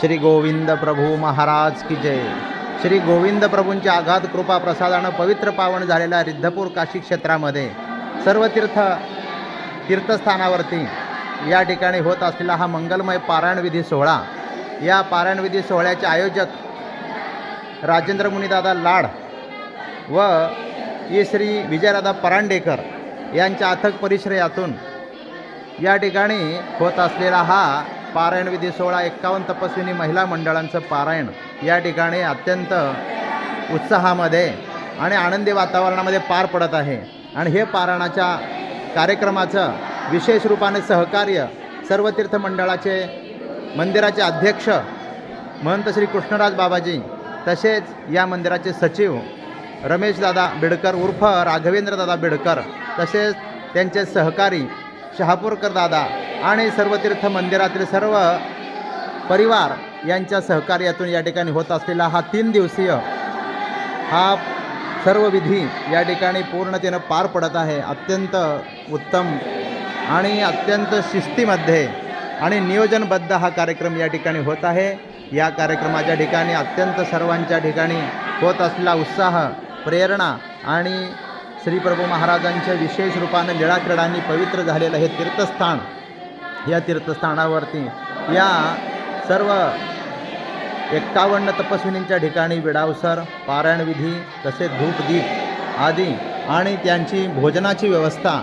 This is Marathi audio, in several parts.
श्री गोविंद प्रभू महाराज की जय. श्री गोविंद प्रभूंच्या आघात कृपा प्रसादानं पवित्र पावन झालेल्या रिद्धपूर काशी क्षेत्रामध्ये सर्व तीर्थ तीर्थस्थानावरती या ठिकाणी होत असलेला हा मंगलमय पारायणविधी सोहळा. या पारायणविधी सोहळ्याचे आयोजक राजेंद्र मुनिदादा लाड व ये श्री. विजयदादा परांडेकर यांच्या अथक परिश्रयातून या ठिकाणी होत असलेला हा पारायण विधी सोहळा एक्कावन्न तपस्विनी महिला मंडळांचं पारायण. या ठिकाणी अत्यंत उत्साहामध्ये आणि आनंदी वातावरणामध्ये पार पडत आहे. आणि हे पारायणाच्या कार्यक्रमाचं विशेष रूपाने सहकार्य सर्व तीर्थ मंडळाचे मंदिराचे अध्यक्ष महंत श्री कृष्णराज बाबाजी तसेच या मंदिराचे सचिव रमेशदादा बिडकर उर्फ राघवेंद्रदादा बिडकर तसेच त्यांचे सहकारी शहापूरकर दादा आणि सर्व तीर्थ मंदिरातील सर्व परिवार यांच्या सहकार्यातून या ठिकाणी होत असलेला हा तीन दिवसीय हा सर्व विधी या ठिकाणी पूर्णतेनं पार पडत आहे. अत्यंत उत्तम आणि अत्यंत शिस्तीमध्ये आणि नियोजनबद्ध हा कार्यक्रम या ठिकाणी होत आहे. या कार्यक्रमाच्या ठिकाणी अत्यंत सर्वांच्या ठिकाणी होत असलेला उत्साह प्रेरणा आणि श्री प्रभू महाराजांच्या विशेष रूपानं लीळाक्रीडांनी पवित्र झालेलं हे तीर्थस्थान या तीर्थस्थानावरती या सर्व एक्कावन्न तपस्विनींच्या ठिकाणी विडावसर पारायणविधी तसेच धूपदीप आदी आणि त्यांची भोजनाची व्यवस्था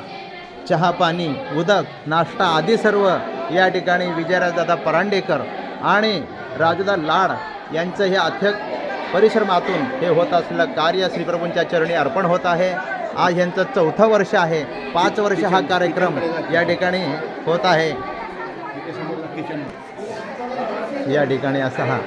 चहा पाणी उदक नाश्ता आदी सर्व या ठिकाणी विजयराजदादा परांडेकर आणि राजदा लाड यांचं हे अथक परिश्रमातून हे होत असलेलं कार्य श्रीप्रभूंच्या चरणी अर्पण होत आहे. आज यांचं चौथं वर्ष आहे. पाच वर्ष हा कार्यक्रम या ठिकाणी होत आहे. या ठिकाणी असा हा.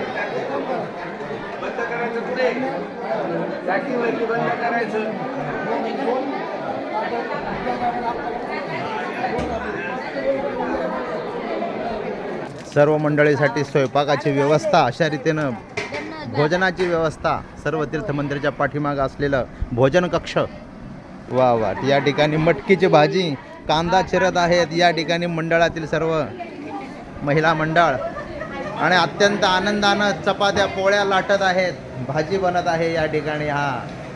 सर्व मंडळीसाठी स्वयंपाकाची व्यवस्था अशा रीतीनं भोजनाची व्यवस्था सर्व तीर्थमंदिराच्या पाठीमागं असलेलं भोजन कक्ष. वा वा या ठिकाणी मटकीची भाजी कांदा चिरत आहेत या ठिकाणी मंडळातील सर्व महिला मंडळ आणि अत्यंत आनंदानं चपात्या पोळ्या लाटत आहेत भाजी बनत आहे या ठिकाणी हा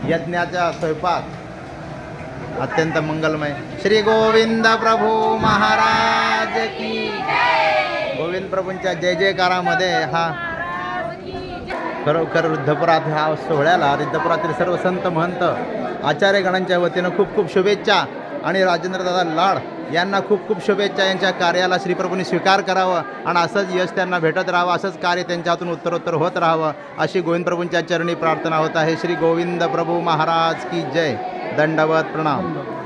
यज्ञाचा स्वयंपाक. अत्यंत मंगलमय. श्री गोविंद प्रभू महाराज की गोविंद प्रभूंच्या जय जयकारामध्ये हा खरोखर वृद्धपुरात ह्या सोहळ्याला रिद्धपुरातील सर्व संत महंत आचार्यगणांच्या वतीनं खूप खूप शुभेच्छा. आणि राजेंद्रदादा लाड यांना खूप खूप शुभेच्छा. यांच्या कार्याला श्रीप्रभूंनी स्वीकार करावं आणि असंच यश त्यांना भेटत राहावं असंच कार्य त्यांच्या हातून उत्तरोत्तर होत राहावं अशी गोविंद प्रभूंच्या चरणी प्रार्थना होत आहे. श्री गोविंद प्रभू महाराज की जय. दंडवत प्रणाम.